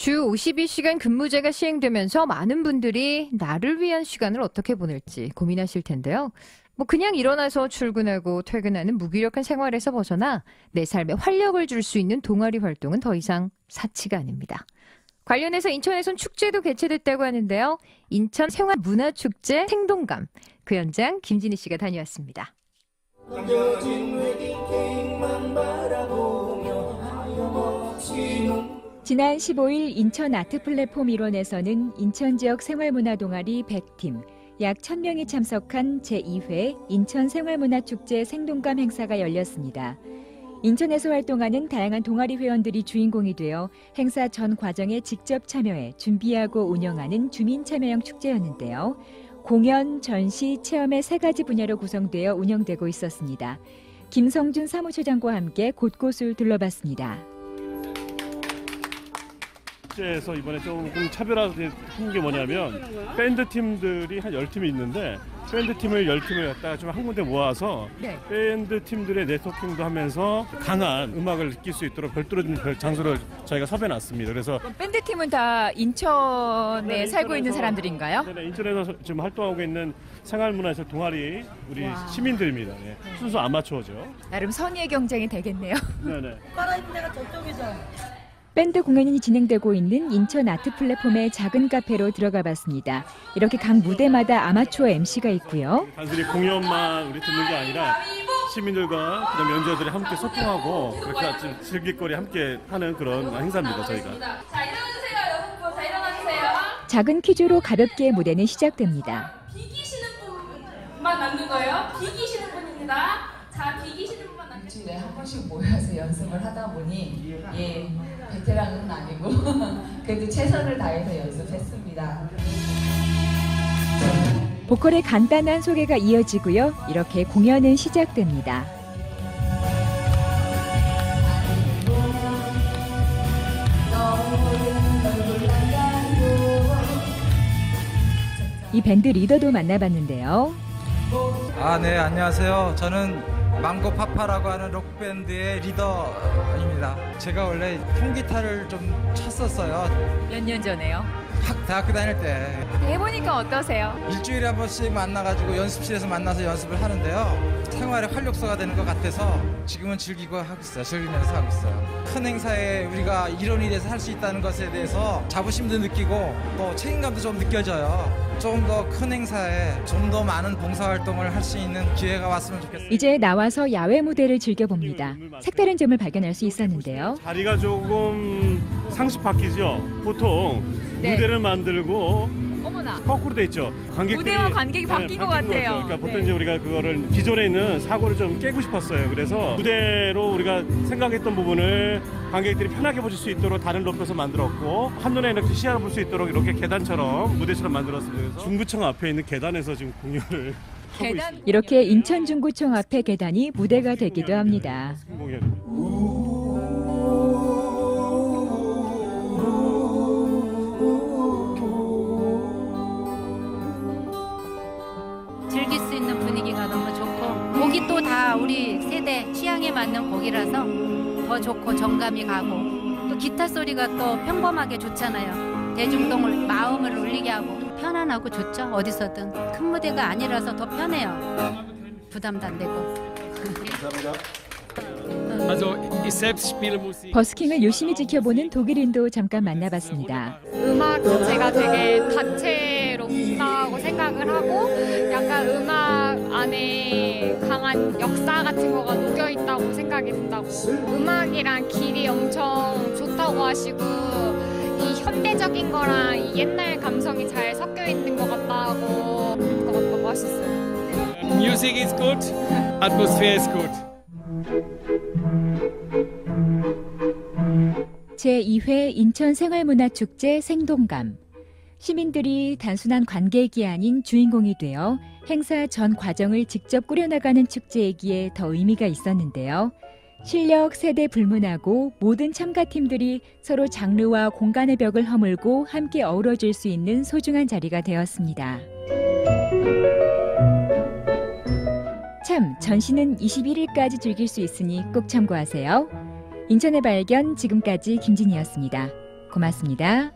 주 52시간 근무제가 시행되면서 많은 분들이 나를 위한 시간을 어떻게 보낼지 고민하실 텐데요. 뭐 그냥 일어나서 출근하고 퇴근하는 무기력한 생활에서 벗어나 내 삶에 활력을 줄 수 있는 동아리 활동은 더 이상 사치가 아닙니다. 관련해서 인천에선 축제도 개최됐다고 하는데요. 인천 생활문화축제 생동감 그 현장 김진희 씨가 다녀왔습니다. 지난 15일 인천 아트 플랫폼 일원에서는 인천 지역 생활문화 동아리 100팀, 약 1000명이 참석한 제2회 인천 생활문화 축제 생동감 행사가 열렸습니다. 인천에서 활동하는 다양한 동아리 회원들이 주인공이 되어 행사 전 과정에 직접 참여해 준비하고 운영하는 주민 참여형 축제였는데요. 공연, 전시, 체험의 세 가지 분야로 구성되어 운영되고 있었습니다. 김성준 사무처장과 함께 곳곳을 둘러봤습니다. 축제에서 이번에 조금 차별화한 게 뭐냐면 밴드 팀들이 한 10팀이 있는데 밴드 팀을 10팀을 갖다가 좀 한 군데 모아서 네. 밴드 팀들의 네트워킹도 하면서 강한 음악을 느낄 수 있도록 별도로 좀 별- 장소를 저희가 섭외해 놨습니다. 그래서 밴드 팀은 다 인천에 네, 살고 있는 인천에서- 사람들인가요? 네, 인천에서 지금 활동하고 있는 생활문화에서 동아리 우리 시민들입니다. 예. 순수 아마추어죠. 나름 선의의 경쟁이 되겠네요. 네네. 깔아있는 데가 저쪽이죠. 밴드 공연이 진행되고 있는 인천 아트 플랫폼의 작은 카페로 들어가 봤습니다. 이렇게 각 무대마다 아마추어 MC가 있고요. 단순히 공연만 우리 듣는 게 아니라 시민들과 그다음 연주자들이 함께 소통하고 그렇게 아주 즐길거리 함께 하는 그런 행사입니다. 저희가. 자 일어나주세요 여성분 자 일어나주세요 작은 퀴즈로 가볍게 무대는 시작됩니다. 비기시는 분만 남는 거예요 비기시는 분입니다 자 비기시는 분만 남는 일주일에 한 번씩 모여서 연습을 하다 보니 예 베테랑은 아니고 그래도 최선을 다해서 연습했습니다. 보컬의 간단한 소개가 이어지고요. 이렇게 공연은 시작됩니다. 이 밴드 리더도 만나봤는데요. 아, 네, 안녕하세요. 저는 망고 파파라고 하는 록밴드의 리더입니다. 제가 원래 통기타를 좀 쳤었어요. 몇 년 전에요. 학, 대학교 다닐 때. 해보니까 어떠세요? 일주일에 한 번씩 만나가지고 연습실에서 만나서 연습을 하는데요. 생활의 활력소가 되는 것 같아서 지금은 즐기고 하고 있어요. 즐기면서 하고 있어요. 큰 행사에 우리가 일원이 돼서 할 수 있다는 것에 대해서 자부심도 느끼고 또 책임감도 좀 느껴져요. 조금 더 큰 행사에 좀 더 많은 봉사활동을 할 수 있는 기회가 왔으면 좋겠어요. 이제 나와서 야외 무대를 즐겨봅니다. 색다른 점을 발견할 수 있었는데요. 자리가 조금 상식 바뀌죠. 보통 네. 무대를 만들고 어머나. 거꾸로 돼 있죠. 관객들이 무대와 관객이 바뀐 것 바뀐 같아요. 거죠. 그러니까 보통 네. 이제 우리가 그거를 기존에 있는 사고를 좀 깨고 싶었어요. 그래서 무대로 우리가 생각했던 부분을 관객들이 편하게 보실 수 있도록 다른 높여서 만들었고 한눈에 이렇게 시야를 볼 수 있도록 이렇게 계단처럼 무대처럼 만들었습니다. 그래서 중구청 앞에 있는 계단에서 지금 공연을 하고 있습니다. 이렇게 인천중구청 앞에 계단이 무대가 되기도 합니다. 즐 취향에 맞는 곡이라서 더 좋고 정감이 가고 또 기타 소리가 또 평범하게 좋잖아요. 대중동을 마음을 울리게 하고 편안하고 좋죠. 어디서든 큰 무대가 아니라서 더 편해요. 부담도 안 되고. 버스킹을 유심히 지켜보는 독일인도 잠깐 만나봤습니다. 음악 자체가 되게 다채롭다고 생각을 하고 약간 음악 안에 강한 역사 같은 거가 녹여 있다고 생각이 든다고 음악이랑 길이 엄청 좋다고 하시고 이 현대적인 거랑 이 옛날 감성이 잘 섞여 있는 것 같다고 것 같다고 하셨어요. Music is good, Atmosphäre ist gut. 제2회 인천 생활문화축제 생동감. 시민들이 단순한 관객이 아닌 주인공이 되어 행사 전 과정을 직접 꾸려나가는 축제이기에 더 의미가 있었는데요. 실력, 세대 불문하고 모든 참가팀들이 서로 장르와 공간의 벽을 허물고 함께 어우러질 수 있는 소중한 자리가 되었습니다. 참, 전시는 21일까지 즐길 수 있으니 꼭 참고하세요. 인천의 발견 지금까지 김진희였습니다. 고맙습니다.